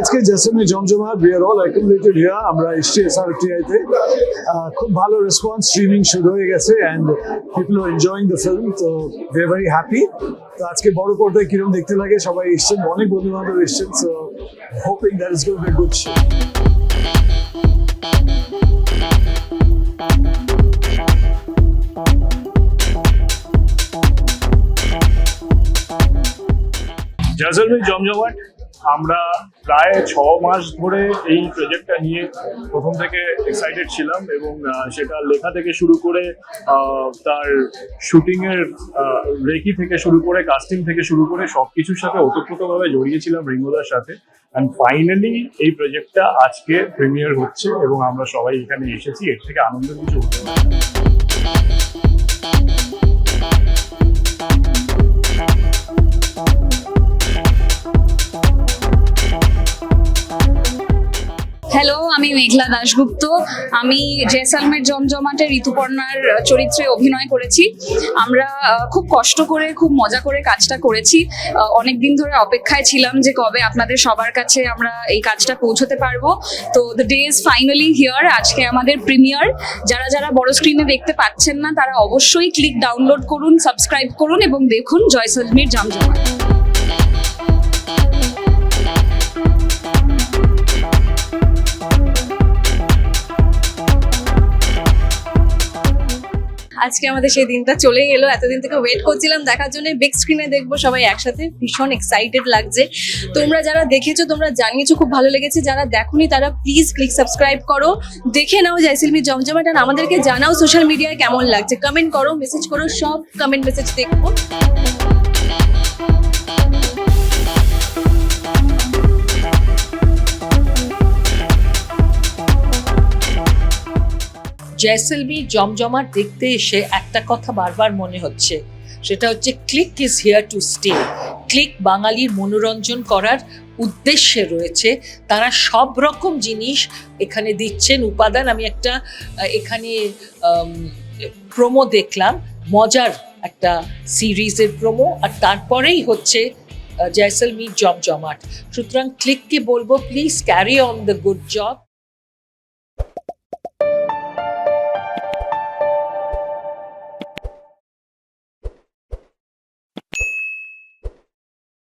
আজকে জেসেমে জমজমাট we are all accumulated here আমরা এসছি এসআরটিআই তে। খুব ভালো রেসপন্স স্ট্রিমিং শুরু হয়ে গেছে and people are enjoying the film তো আর ভেরি হ্যাপি তো আজকে বড় পর্দায় কীরকম দেখতে লাগে, সবাই এসছেন, অনেক বন্ধু বান্ধব এসছেন so hoping that is going be good জমজমাট আমরা প্রায় ছ মাস ধরে এই প্রজেক্টটা নিয়ে প্রথম থেকে এক্সাইটেড ছিলাম এবং সেটা লেখা থেকে শুরু করে তার শুটিংয়ের রেকি থেকে শুরু করে কাস্টিং থেকে শুরু করে সবকিছুর সাথে ওতপ্রোতভাবে জড়িয়েছিলাম রিঙ্গোদার সাথে। অ্যান্ড ফাইনালি এই প্রজেক্টটা আজকে প্রিমিয়ার হচ্ছে এবং আমরা সবাই এখানে এসেছি। এর থেকে আনন্দের কিছু হতে হ্যালো আমি মেঘলা দাশগুপ্ত। আমি জেসালমের জমজমাটে ঋতুপর্ণার চরিত্রে অভিনয় করেছি। আমরা খুব কষ্ট করে, খুব মজা করে কাজটা করেছি। অনেক দিন ধরে অপেক্ষায় ছিলাম যে কবে আপনাদের সবার কাছে আমরা এই কাজটা পৌঁছতে পারব। তো the day is finally here আজকে আমাদের প্রিমিয়ার যারা যারা বড় স্ক্রিনে দেখতে পাচ্ছেন না, তারা অবশ্যই ক্লিক ডাউনলোড করুন সাবস্ক্রাইব করুন এবং দেখুন জয়সলমীর জমজমাট। আজকে আমাদের সেই দিনটা চলে এলো। এতদিন থেকে ওয়েট করছিলাম, দেখার জন্য বিগ স্ক্রিনে দেখব সবাই একসাথে। ভীষণ এক্সাইটেড লাগছে। তোমরা যারা দেখেছ, তোমরা জানিয়েছো, খুব ভালো লেগেছে। যারা দেখোনি, তারা প্লিজ ক্লিক সাবস্ক্রাইব করো। দেখে নাও জয়সিলমি জমজমাট আর আমাদেরকে জানাও সোশ্যাল মিডিয়ায় কেমন লাগছে। কমেন্ট করো মেসেজ করো, সব কমেন্ট মেসেজ দেখব। জয়সলমি জমজমাট দেখতে এসে একটা কথা বারবার মনে হচ্ছে। সেটা হচ্ছে, Klikk is here to stay. Klikk বাঙালির মনোরঞ্জন করার উদ্দেশ্যে রয়েছে। তারা সব রকম জিনিস এখানে দিচ্ছেন। উপাদান, আমি একটা এখানে প্রোমো দেখলাম, মজার একটা সিরিজের প্রোমো আর তারপরেই হচ্ছে জয়সলমীর জমজমাট। সুতরাং ক্লিককে বলব, please carry on the good job.